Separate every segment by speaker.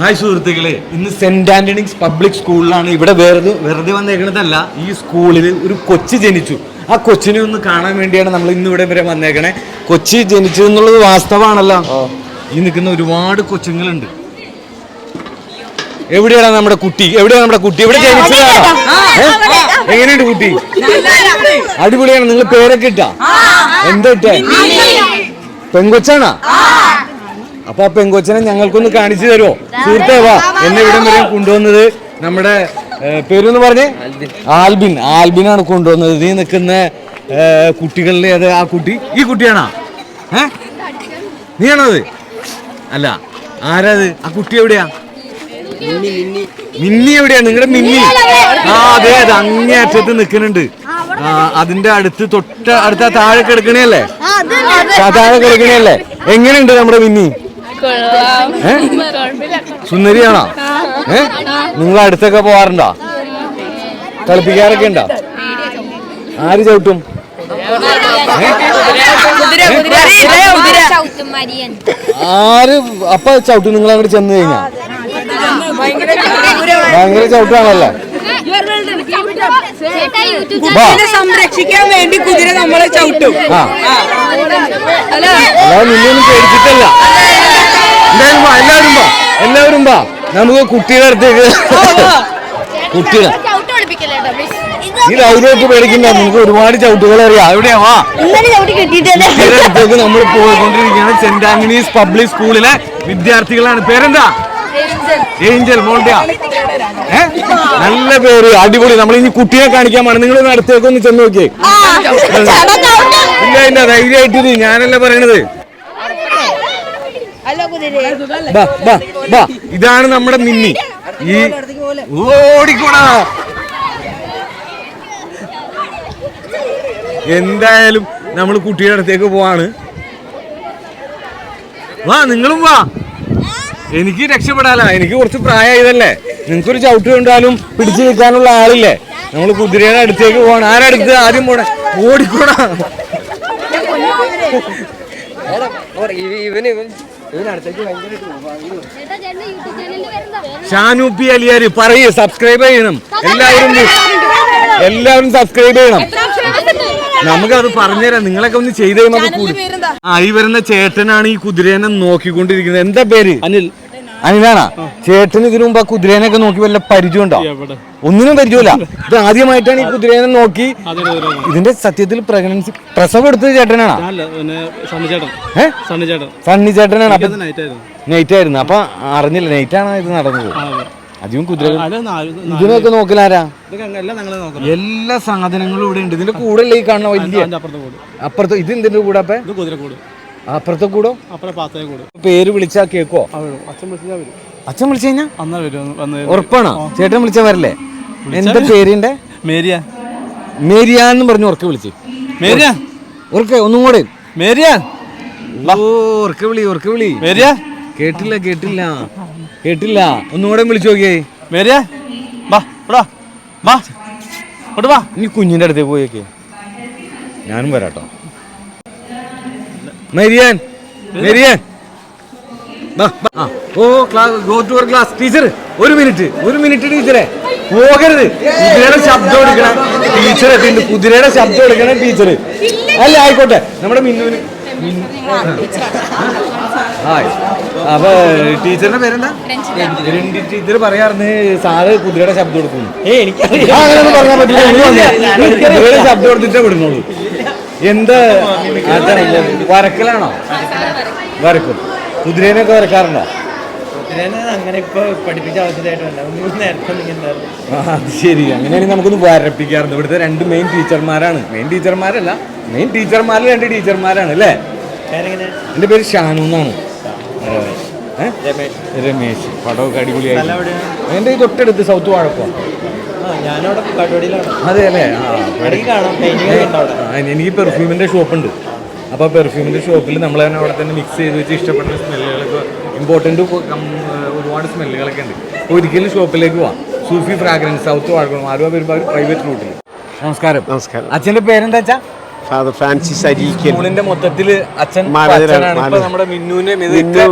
Speaker 1: Hi സുഹൃത്തുക്കളെ. ഇന്ന് saint Antony's public സ്കൂളിലാണ് ഇവിടെ വെറുതെ വെറുതെ വന്നേക്കണതല്ല ഈ സ്കൂളിൽ ഒരു കൊച്ചു ജനിച്ചു. ആ കൊച്ചിനെ ഒന്ന് കാണാൻ വേണ്ടിയാണ് നമ്മൾ ഇന്ന് ഇവിടെ വരെ വന്നേക്കണേ. കൊച്ചി ജനിച്ചു എന്നുള്ളത് വാസ്തവാണല്ലോ. ഈ നിൽക്കുന്ന ഒരുപാട് കൊച്ചുങ്ങളുണ്ട്. എവിടെയാണ് നമ്മുടെ കുട്ടി? എവിടെയാണ് നമ്മുടെ കുട്ടി? എവിടെ ജനിച്ചതാണ്? എങ്ങനെയുണ്ട് കുട്ടി? അടിപൊളിയാണ്. നിങ്ങൾ പേരൊക്കെ ഇട്ടാ? എന്താ ഇട്ടേ? പെങ്കൊച്ചാണാ? അപ്പൊ ആ പെങ്കൊച്ചനെ ഞങ്ങൾക്കൊന്ന് കാണിച്ചു തരുമോ സുഹൃത്തേ വാ. എന്നെ ഇവിടെ വരെ കൊണ്ടുവന്നത് നമ്മുടെ പേരൊന്ന് പറഞ്ഞേ? ആൽബിൻ. ആൽബിനാണ് കൊണ്ടുവന്നത്. നീ നിൽക്കുന്ന കുട്ടികളിലെ അത് ആ കുട്ടി. ഈ കുട്ടിയാണോ? ഏ? നീയാണോ അത്? അല്ല. ആരാത്? ആ കുട്ടി എവിടെയാ? മിന്നി എവിടെയാ? നിങ്ങളുടെ മിന്നി. ആ അതെ അതെ അങ്ങേ അറ്റത്ത് നിൽക്കുന്നുണ്ട്. ആ അതിന്റെ അടുത്ത് തൊട്ട അടുത്ത താഴെ കിടക്കണേ അല്ലേ? താഴെ കിടക്കണേ അല്ലേ? എങ്ങനെയുണ്ട് നമ്മുടെ മിന്നി? ഏ? സുന്ദരിയാണോ? ഏ? നിങ്ങൾ അടുത്തൊക്കെ പോവാറുണ്ടോ? കളിപ്പിക്കാറൊക്കെ ഉണ്ടോ? ആര് ചവിട്ടും?
Speaker 2: മരിയൻ
Speaker 1: ആര് അപ്പൊ ചവിട്ടും? നിങ്ങൾ അങ്ങോട്ട് ചെന്ന് കഴിഞ്ഞാ? ഭയങ്കര ചവിട്ടാണല്ലോ.
Speaker 3: സംരക്ഷിക്കാൻ വേണ്ടി കുതിര നമ്മളെ ചവിട്ടും.
Speaker 1: അല്ല. നിന്നൊന്നും പേടിച്ചിട്ടല്ല. എല്ലാവരും വാ എല്ലാവരും വാ. എല്ലാവരും വാ. നമുക്ക് കുട്ടിയുടെ അടുത്തേക്ക്
Speaker 2: കുട്ടിയുടെ
Speaker 1: ഈ ധൈര്യമായിട്ട് പേടിക്കണ്ട നമുക്ക് ഒരുപാട് ചവിട്ടുകൾ അറിയാം. എവിടെയാ വാ. കുട്ടിയുടെ അടുത്തേക്ക് നമ്മൾ പോയിക്കൊണ്ടിരിക്കുകയാണ്. സെന്റ് ആന്റണീസ് പബ്ലിക് സ്കൂളിലെ വിദ്യാർത്ഥികളാണ്. പേരെന്താ? ഏഞ്ചൽ. മോൾഡയാ ഏ? നല്ല പേര് അടിപൊളി. നമ്മൾ ഇനി കുട്ടിയെ കാണിക്കാൻ വേണം നിങ്ങൾ ഒന്ന് അടുത്തേക്ക് ഒന്ന് ചെന്ന് നോക്കിയേ. ഇല്ല ഇല്ല ധൈര്യമായിട്ട് ഞാനല്ലേ ഞാനല്ല പറയണത്. ഇതാണ് നമ്മുടെ മിന്നി. ഈ ഓടിക്കൂടാ. എന്തായാലും നമ്മൾ കുട്ടിയുടെ അടുത്തേക്ക് പോവാണ്. വാ നിങ്ങളും വാ. എനിക്ക് രക്ഷപ്പെടാല എനിക്ക് കുറച്ച് പ്രായമായതല്ലേ. നിങ്ങൾക്കൊരു ചവിട്ട് കണ്ടാലും പിടിച്ചു നിൽക്കാനുള്ള ആളില്ലേ? നമ്മൾ കുതിരയുടെ അടുത്തേക്ക് പോവാണ്. ആരടുത്ത് ആദ്യം പോണേ. ഓടിക്കൂടാ.
Speaker 4: ഇവന് ഇവൻ ഇവനടുത്തേക്ക് ഭയങ്കര
Speaker 2: ചേട്ടാ ചേട്ടൻ യൂട്യൂബ് ചാനലിൽ വരുന്നതാ
Speaker 1: ഷാനു പി അലിയാര് പറയൂ സബ്സ്ക്രൈബ് ചെയ്യണം. എല്ലാവരും എല്ലാവരും സബ്സ്ക്രൈബ് ചെയ്യണം. നമുക്കത് പറഞ്ഞുതരാം. നിങ്ങളൊക്കെ ഒന്ന് ചെയ്ത് കഴിയുമ്പോൾ അത് ആ ഈ വരുന്ന ചേട്ടനാണ് ഈ കുതിരേനെ നോക്കിക്കൊണ്ടിരിക്കുന്നത്. എന്താ പേര്? അനിൽ. അനിലാണാ? ചേട്ടന് ഇതിനു മുമ്പ് ആ കുതിരേനൊക്കെ നോക്കി വല്ല പരിചയം ഉണ്ടോ? ഒന്നിനും പരിചയമില്ല. ഇത് ആദ്യമായിട്ടാണ് ഈ കുതിരേനെ നോക്കി. ഇതിന്റെ സത്യത്തിൽ പ്രഗ്നൻസി പ്രസവം എടുത്തത് ചേട്ടനാണോ? സണ്ണി ചേട്ടനാണ്. അപ്പൊ
Speaker 5: നൈറ്റ് ആയിരുന്നു.
Speaker 1: അപ്പൊ അറിഞ്ഞില്ല നൈറ്റ് ആണ് ഇത് നടന്നത്? അധികം കുതിര ഇതിനൊക്കെ നോക്കലാരാ
Speaker 5: എല്ലാ
Speaker 1: സാധനങ്ങളും ഇവിടെ ഉണ്ട്. ഇതിന്റെ കൂടെ ഈ കാണുന്ന വലിയ
Speaker 5: അപ്പുറത്തെ
Speaker 1: ഇത് എന്തിന്റെ കൂടെ അപ്പൊ?
Speaker 5: കുതിരക്കൂട്.
Speaker 1: അപ്പുറത്തെ കൂടോ?
Speaker 5: അപ്പുറം പാത്തേ കൂട്.
Speaker 1: പേര് വിളിച്ചാ കേക്കോ
Speaker 5: അച്ഛൻ വിളിച്ചാൽ വരും.
Speaker 1: അച്ഛൻ വിളിച്ചു കഴിഞ്ഞാൽ
Speaker 5: അന്നാ വരും വന്ന്
Speaker 1: ഉറപ്പാണോ? ചേട്ടൻ വിളിച്ചാ വരല്ലേ? എന്താ പേരിന്റെ
Speaker 5: മേരിയ.
Speaker 1: മേരിയ എന്ന് പറഞ്ഞു ഉറക്കെ വിളിച്ച്.
Speaker 5: മേരിയ.
Speaker 1: ഉറക്കെ ഒന്നും കൂടെ.
Speaker 5: മേരിയ.
Speaker 1: ഓ ഉറക്കെ വിളി ഉറക്കെ വിളി.
Speaker 5: മേരിയ.
Speaker 1: കേട്ടില്ല കേട്ടില്ല. കേട്ടില്ല. ഒന്നുകൂടെ വിളിച്ചു നോക്കിയേ.
Speaker 5: മേരിയ. വാ ഇവിടെ. വാ. ഇങ്ങോട്ട് വാ.
Speaker 1: നീ കുഞ്ഞിന്റെ അടുത്തേക്ക് പോയേക്കേ ഞാനും വരാട്ടോ. മെരിയാൻ മെരിയാൻ. ഓ class go to class teacher ഒരു മിനിറ്റ് ഒരു മിനിറ്റ് ടീച്ചറെ. പോകരുത്. കുതിരയുടെ ശബ്ദം എടുക്കണം. ടീച്ചർ എത്തിണ്ട് കുതിരയുടെ ശബ്ദം എടുക്കണം ടീച്ചർ അല്ല ആയിക്കോട്ടെ. നമ്മുടെ മിന്നുവിന് ഹായ് അപ്പൊ ടീച്ചറിന്റെ പേരെന്താ? രണ്ടി ടീച്ചർ പറയാറുണ്ട് സാറ് കുതിരയുടെ ശബ്ദം എടുക്കുന്നു. ഏ പറഞ്ഞാൽ പറ്റില്ല. ശബ്ദം എടുത്തിട്ടേ വിടുന്നുള്ളൂ. എന്ത്? വരക്കലാണോ? വരക്കും. കുതിരേനൊക്കെ വരക്കാറുണ്ടോ? ശരി. അങ്ങനെയാണെങ്കിൽ നമുക്കൊന്ന് വരപ്പിക്കാറുണ്ട്. ഇവിടുത്തെ രണ്ട് മെയിൻ ടീച്ചർമാരാണ് മെയിൻ ടീച്ചർമാരല്ല മെയിൻ ടീച്ചർമാരിൽ രണ്ട് ടീച്ചർമാരാണ് അല്ലേ?
Speaker 4: എന്റെ
Speaker 1: എന്റെ പേര് ഷാനു എന്നാണ്. രമേശ്. പടമൊക്കെ അടിപൊളിയായി എന്റെ ഈ തൊട്ടടുത്ത് സൗത്ത്
Speaker 4: കടുവടിയിലാണ്
Speaker 1: അതെ അല്ലേ
Speaker 4: ഉണ്ട് അപ്പൊ
Speaker 1: പെർഫ്യൂമിന്റെ എനിക്ക് പെർഫ്യൂമിന്റെ ഷോപ്പുണ്ട് അപ്പോൾ പെർഫ്യൂമിന്റെ ഷോപ്പിൽ നമ്മൾ തന്നെ അവിടെ തന്നെ മിക്സ് ചെയ്ത് വെച്ച് ഇഷ്ടപ്പെടുന്ന സ്മെല്ലുകളൊക്കെ ഇമ്പോർട്ടന്റ് ഒരുപാട് സ്മെല്ലുകളൊക്കെ ഉണ്ട്. അപ്പോൾ ഒരിക്കലും ഷോപ്പിലേക്ക് പോവാം. Sufi fragrance south Vazhakkulam Aluva വരുമ്പോൾ ഒരു പ്രൈവറ്റ് റൂട്ടിൽ നമസ്കാരം.
Speaker 6: നമസ്കാരം.
Speaker 1: അച്ഛന്റെ പേരെന്താ വെച്ചാ
Speaker 6: ഫാദർ ഫ്രാൻസിസ് അരീക്കൽ
Speaker 1: മൊത്തത്തിൽ അച്ഛൻ. നമ്മുടെ മിന്നുവിനെ
Speaker 6: മിന്നു,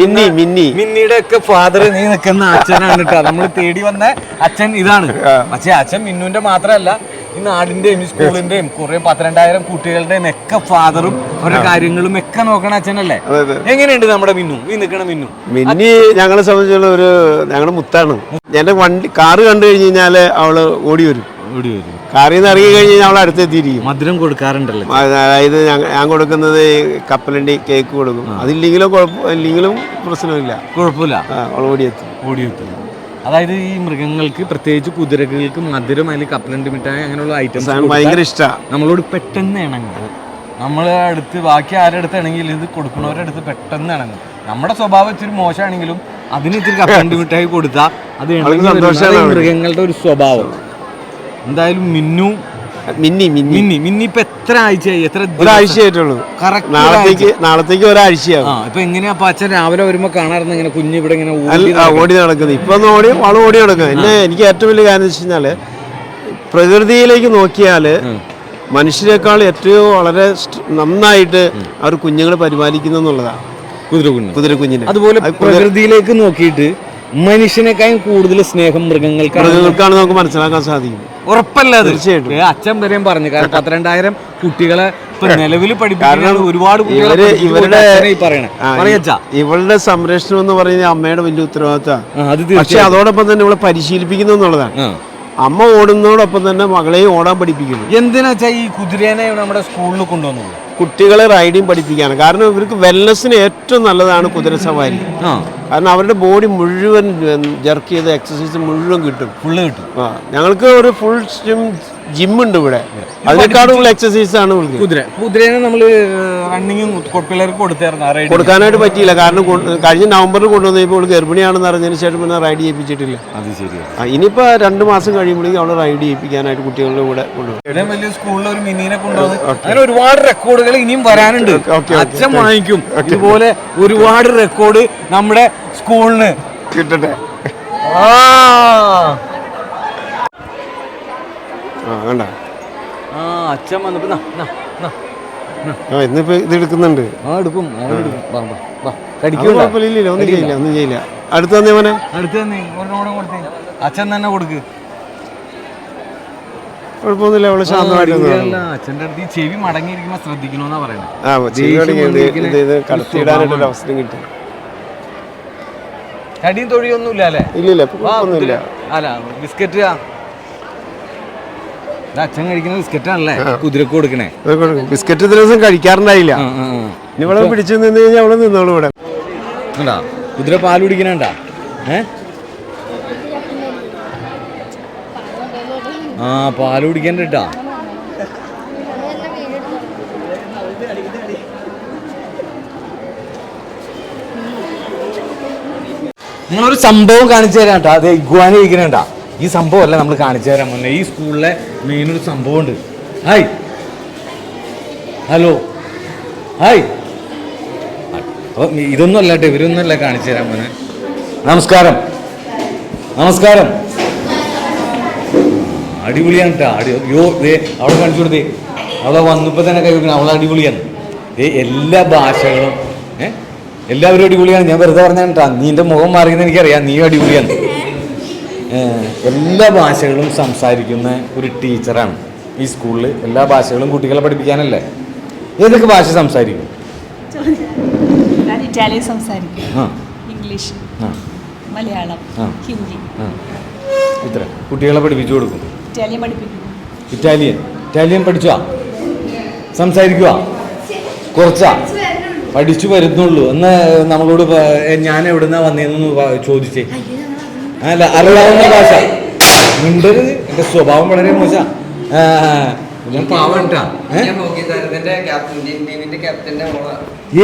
Speaker 6: മിന്നി, മിന്നി.
Speaker 1: മിന്നിയുടെ ഒക്കെ ഫാദർ നീ നിൽക്കുന്ന അച്ഛനാണ് കേട്ടോ നമ്മൾ തേടി വന്ന അച്ഛൻ ഇതാണ്. പക്ഷേ അച്ഛൻ മിന്നുവിന്റെ മാത്രമല്ല ഈ നാടിന്റെയും സ്കൂളിന്റെയും കുറെ പന്ത്രണ്ടായിരം കുട്ടികളുടെയും ഒക്കെ ഫാദറും ഓരോ കാര്യങ്ങളും ഒക്കെ നോക്കണ അച്ഛനല്ലേ. എങ്ങനെയുണ്ട് നമ്മുടെ മിന്നു? ഈ നിൽക്കണ മിന്നു?
Speaker 6: മിന്നി ഞങ്ങളെ സംബന്ധിച്ചുള്ള ഒരു ഞങ്ങളുടെ മുത്താണ്. എന്റെ വണ്ടി കാറ് കണ്ടു കഴിഞ്ഞു കഴിഞ്ഞാൽ അവൾ ഓടി വരും.
Speaker 1: വരും.
Speaker 6: നിന്ന് ഇറങ്ങി കഴിഞ്ഞ് അവൾ അടുത്തെത്തിയിരിക്കും.
Speaker 1: മധുരം കൊടുക്കാറുണ്ടല്ലോ.
Speaker 6: അതായത് ഞാൻ കൊടുക്കുന്നത് കപ്പലണ്ടി കേക്ക് കൊടുക്കും. അതില്ലെങ്കിലും കുഴപ്പം ഇല്ലെങ്കിലും പ്രശ്നമില്ല.
Speaker 1: കുഴപ്പമില്ല.
Speaker 6: ഓടിയെത്തും
Speaker 1: ഓടിയെത്തും അതായത് ഈ മൃഗങ്ങൾക്ക് പ്രത്യേകിച്ച് കുതിരകൾക്ക് മധുരം അതിൽ കപ്പലണ്ടി മിഠായി അങ്ങനെയുള്ള ഐറ്റംസ്
Speaker 6: ആണ് ഭയങ്കര ഇഷ്ടമാണ്
Speaker 1: നമ്മളോട് പെട്ടെന്ന് ഇണങ്ങും. നമ്മളെ അടുത്ത് ബാക്കി ആരുടെ അടുത്താണെങ്കിൽ ഇത് കൊടുക്കുന്നവരുടെ അടുത്ത് പെട്ടെന്ന് ഇണങ്ങും. നമ്മുടെ സ്വഭാവം ഇച്ചിരി മോശമാണെങ്കിലും അതിന് ഇത്തിരി കപ്പലണ്ടി മിഠായി കൊടുത്താൽ അത് ഇണങ്ങി. മൃഗങ്ങളുടെ ഒരു സ്വഭാവം. എന്തായാലും മിന്നു.
Speaker 6: മിന്നി മിന്നി.
Speaker 1: മിന്നി മിന്നി ഇപ്പൊ എത്ര ആഴ്ചയായി? എത്ര ആഴ്ചയായിട്ടുള്ളൂ
Speaker 6: ഒരാഴ്ചയായിട്ടുള്ളൂ.
Speaker 1: Correct
Speaker 6: നാളത്തേക്ക് നാളത്തേക്ക് ഒരാഴ്ചയാവും.
Speaker 1: ആ ഇപ്പൊ എങ്ങനെയാ അപ്പൊ അച്ഛൻ രാവിലെ വരുമ്പോ കാണാറുണ്ട് ഇങ്ങനെ കുഞ്ഞ് ഇവിടെ ഇങ്ങനെ ഓടി
Speaker 6: നടക്കുന്നത്? ഇപ്പൊ ഒന്ന് ഓടി അവൾ ഓടി നടക്കുന്നത്. എന്നെ എനിക്ക് ഏറ്റവും വലിയ കാര്യം വെച്ചാൽ വെച്ച് കഴിഞ്ഞാൽ പ്രകൃതിയിലേക്ക് നോക്കിയാൽ മനുഷ്യരെക്കാൾ ഏറ്റവും വളരെ നന്നായിട്ട് അവർ കുഞ്ഞുങ്ങളെ പരിപാലിക്കുന്നു എന്നുള്ളതാണ്
Speaker 1: കുതിരകുഞ്ഞ്
Speaker 6: കുതിരക്കുഞ്ഞിനെ
Speaker 1: അതുപോലെ പ്രകൃതിയിലേക്ക് നോക്കിയിട്ട് മനുഷ്യനേക്കാളും കൂടുതൽ സ്നേഹം മൃഗങ്ങൾക്കാണ്.
Speaker 6: മൃഗങ്ങൾക്കാണ് നമുക്ക് മനസ്സിലാക്കാൻ സാധിക്കും.
Speaker 1: ഉറപ്പല്ല അത്.
Speaker 6: തീർച്ചയായിട്ടും.
Speaker 1: അച്ഛൻ വരെയും പറഞ്ഞു. കാരണം പന്ത്രണ്ടായിരം കുട്ടികളെ നിലവിൽ പഠിപ്പിക്കുന്ന
Speaker 6: കാരണം
Speaker 1: ഒരുപാട് ഇവർ
Speaker 6: ഇവരുടെ ഇവളുടെ സംരക്ഷണം എന്ന് പറയുന്നത് അമ്മയുടെ വലിയ ഉത്തരവാദിത്തമാണ് പക്ഷെ അതോടൊപ്പം തന്നെ ഇവളെ പരിശീലിപ്പിക്കുന്നു എന്നുള്ളതാണ്. അമ്മ ഓടുന്നതോടൊപ്പം തന്നെ മകളെയും ഓടാൻ പഠിപ്പിക്കുന്നു.
Speaker 1: എന്തിനാ ഈ കുതിരേനെ നമ്മുടെ സ്കൂളിൽ കൊണ്ടുവന്നു
Speaker 6: കുട്ടികളെ റൈഡിങ് പഠിപ്പിക്കുകയാണ്. കാരണം ഇവർക്ക് വെൽനെസ്സിന് ഏറ്റവും നല്ലതാണ് കുതിര സവാരി. കാരണം അവരുടെ ബോഡി മുഴുവൻ ജർക്ക് ചെയ്ത എക്സസൈസ് മുഴുവൻ കിട്ടും.
Speaker 1: ഫുള്ള് കിട്ടും.
Speaker 6: ആ. ഞങ്ങൾക്ക് ഒരു ഫുൾ ജിമ്മുണ്ട് ഇവിടെ. അതിനേക്കാളും എക്സസൈസ് ആണ്
Speaker 1: കുതിര. കുതിരേനെ നമ്മൾ റണ്ണിങ്ങും പിള്ളേർക്ക് കൊടുത്തായിരുന്നു
Speaker 6: കൊടുക്കാനായിട്ട് പറ്റിയില്ല. കാരണം കഴിഞ്ഞ നവംബറിൽ കൊണ്ടുവന്നപ്പോൾ ഗർഭിണിയാണെന്ന് അറിഞ്ഞതിന് ശേഷം പിന്നെ റൈഡ് ചെയ്യിപ്പിച്ചിട്ടില്ല.
Speaker 1: അത് ശരിയാണ്
Speaker 6: ആ, ഇനിയിപ്പോ രണ്ട് മാസം കഴിയുമ്പോഴേക്കും അവൾ റൈഡ് ചെയ്യിപ്പിക്കാനായിട്ട് കുട്ടികളുടെ കൂടെ കൊണ്ടുപോകും
Speaker 1: വലിയ സ്കൂളിൽ ഒരു മിനിനെ കൊണ്ടുവന്ന് അങ്ങനെ ഒരുപാട് റെക്കോർഡുകൾ ഇനിയും വരാനുണ്ട്. അച്ഛൻ വാങ്ങിക്കും. ഇതുപോലെ ഒരുപാട് റെക്കോർഡ് നമ്മുടെ സ്കൂളിന്.
Speaker 6: കിട്ടട്ടെ.
Speaker 1: അച്ഛൻ വന്നപ്പോ
Speaker 6: ഇന്നിപ്പോ ഇത് എടുക്കുന്നുണ്ട്.
Speaker 1: ആ എടുക്കും.
Speaker 6: ഒന്നും ചെയ്യില്ല ഒന്നും ചെയ്യില്ല. അടുത്ത് തന്നെ
Speaker 1: അടുത്ത് തന്നെ. ഒരെണ്ണം കൊടുത്തേ. അച്ഛൻ തന്നെ കൊടുക്ക്.
Speaker 6: കുഴപ്പമൊന്നുമില്ല അവൾ ശാന്തമായിട്ട് നിന്ന്
Speaker 1: അല്ല, അച്ഛന്റെ അടുത്ത് ഈ ചെവി മടങ്ങിയിരിക്കുമ്പോ ശ്രദ്ധിക്കണോന്നാ പറയണേ.
Speaker 6: ആ ചെവി അവസരം കിട്ടും.
Speaker 1: കടിയും തൊഴിയൊന്നും ഇല്ല അല്ലേ?
Speaker 6: ഇല്ലില്ല ഇപ്പൊ കുഴപ്പമൊന്നുമില്ല.
Speaker 1: അല്ല ബിസ്ക്കറ്റ് ആ. ഇത് അച്ഛൻ കഴിക്കുന്ന ബിസ്ക്കറ്റ് ആണല്ലേ കുതിരക്ക് കൊടുക്കണേ.
Speaker 6: ബിസ്ക്കറ്റ് ദിവസം കഴിക്കാറുണ്ടായില്ല. ഇനി ഇവിടെ പിടിച്ചു നിന്ന് കഴിഞ്ഞാൽ അവൾ നിന്നോളൂ ഇവിടെ.
Speaker 1: കുതിര പാൽ കുടിക്കണണ്ട ഏ? ആ പാൽ കുടിക്കണ്ട കേട്ടാ നിങ്ങളൊരു സംഭവം കാണിച്ചു തരാം കേട്ടോ. അത് ഇഗ്വാന ഇരിക്കണേണ്ട ഈ സംഭവം അല്ല നമ്മൾ കാണിച്ചു തരാൻ മുന്നേ. ഈ സ്കൂളിലെ മെയിൻ ഒരു സംഭവം ഉണ്ട് ഹായ്. ഹലോ. ഹായ്. അപ്പൊ ഇതൊന്നും അല്ല കേട്ടോ. ഇവരൊന്നും അല്ല കാണിച്ചു തരാൻ മോനെ നമസ്കാരം. നമസ്കാരം. അടിപൊളിയാണ് കേട്ടോ അടി യോ ദേ അവിടെ കാണിച്ചു കൊടുത്തേ. അവിടെ വന്നപ്പോൾ തന്നെ കൈ വെക്കണം അവളെ അടിപൊളിയാണ്. ഏ എല്ലാ ഭാഷകളും ഏ? എല്ലാവരും അടിപൊളിയാണ്. ഞാൻ വെറുതെ പറഞ്ഞാണ് കേട്ടോ നീന്റെ മുഖം മാറിയെന്ന് എനിക്കറിയാം. നീ അടിപൊളിയാണ്. എല്ലാ ഭാഷകളും സംസാരിക്കുന്ന ഒരു ടീച്ചറാണ് ഈ സ്കൂളിൽ. എല്ലാ ഭാഷകളും കുട്ടികളെ പഠിപ്പിക്കാനല്ലേ? ഏതൊക്കെ ഭാഷ സംസാരിക്കും?
Speaker 7: ഇറ്റാലിയൻ സംസാരിക്കും. ഇംഗ്ലീഷ് മലയാളം. ഹിന്ദി.
Speaker 1: ഇത്ര. കുട്ടികളെ പഠിപ്പിച്ചു കൊടുക്കും.
Speaker 7: ഇറ്റാലിയൻ പഠിപ്പിക്കും
Speaker 1: ഇറ്റാലിയൻ ഇറ്റാലിയൻ പഠിച്ചോ? സംസാരിക്കുക കുറച്ചാ? പഠിച്ചു വരുന്നുള്ളൂ. എന്ന് നമ്മളോട് ഞാൻ എവിടുന്നാ വന്നേന്ന് ചോദിച്ചേ. അല്ല അറിയാവുന്ന ഭാഷ. മിണ്ടരുത്. എന്റെ സ്വഭാവം വളരെ മോശാ. ഞാൻ പാവട്ടാ?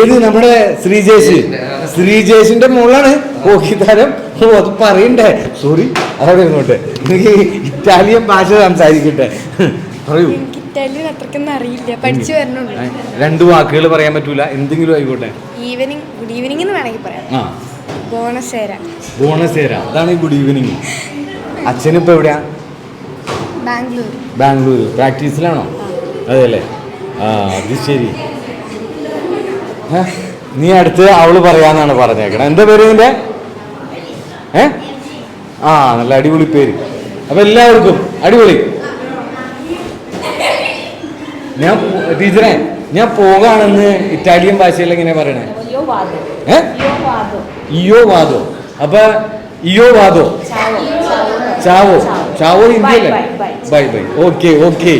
Speaker 1: ഏത് നമ്മുടെ ശ്രീജേഷ്? ശ്രീജേഷിന്റെ മോളാണ് ഹോക്കി താരം ഓ അത് പറയണ്ടേ. സോറി അവിടെ ഇരുന്നോട്ടെ എനിക്ക് ഇറ്റാലിയൻ ഭാഷ സംസാരിക്കട്ടെ. പറയൂ.
Speaker 2: രണ്ടു ഇറ്റാലിയൻ അത്രക്കൊന്നും അറിയില്ല. പഠിച്ചു വരണുള്ളൂ.
Speaker 1: ഏ, രണ്ട് വാക്കുകൾ പറയാൻ പറ്റൂല. എന്തെങ്കിലും ആയിക്കോട്ടെ.
Speaker 2: ഈവനിങ് ഗുഡ് ഈവനിങ് എന്ന് വേണമെങ്കിൽ പറയാം.
Speaker 1: ആ.
Speaker 2: ബോണസേര
Speaker 1: ബോണസേര അതാണ് ഈ ഗുഡ് ഈവനിങ് അച്ഛനിപ്പോ എവിടെയാ?
Speaker 2: ബാംഗ്ലൂർ
Speaker 1: ബാംഗ്ലൂർ പ്രാക്ടീസിലാണോ? അതെയല്ലേ? ആ അത് ശരി? നീ അടുത്ത് അവൾ പറയാന്നാണ് പറഞ്ഞേക്കണം. എന്താ പേര് നിന്റെ? ഏ? ആ നല്ല അടിപൊളി പേര്. അപ്പൊ എല്ലാവർക്കും അടിപൊളി. ഞാൻ ടീച്ചറെ ഞാൻ പോകാണെന്ന് ഇറ്റാലിയൻ ഭാഷയിൽ എങ്ങനെയാ പറയണേ? ഏ? ഇയോ വാദോ. അപ്പൊ ഇയോ വാദോ?
Speaker 7: ചാവോ.
Speaker 1: ചാവോ.
Speaker 7: Bye,
Speaker 1: bye bye. Okay okay.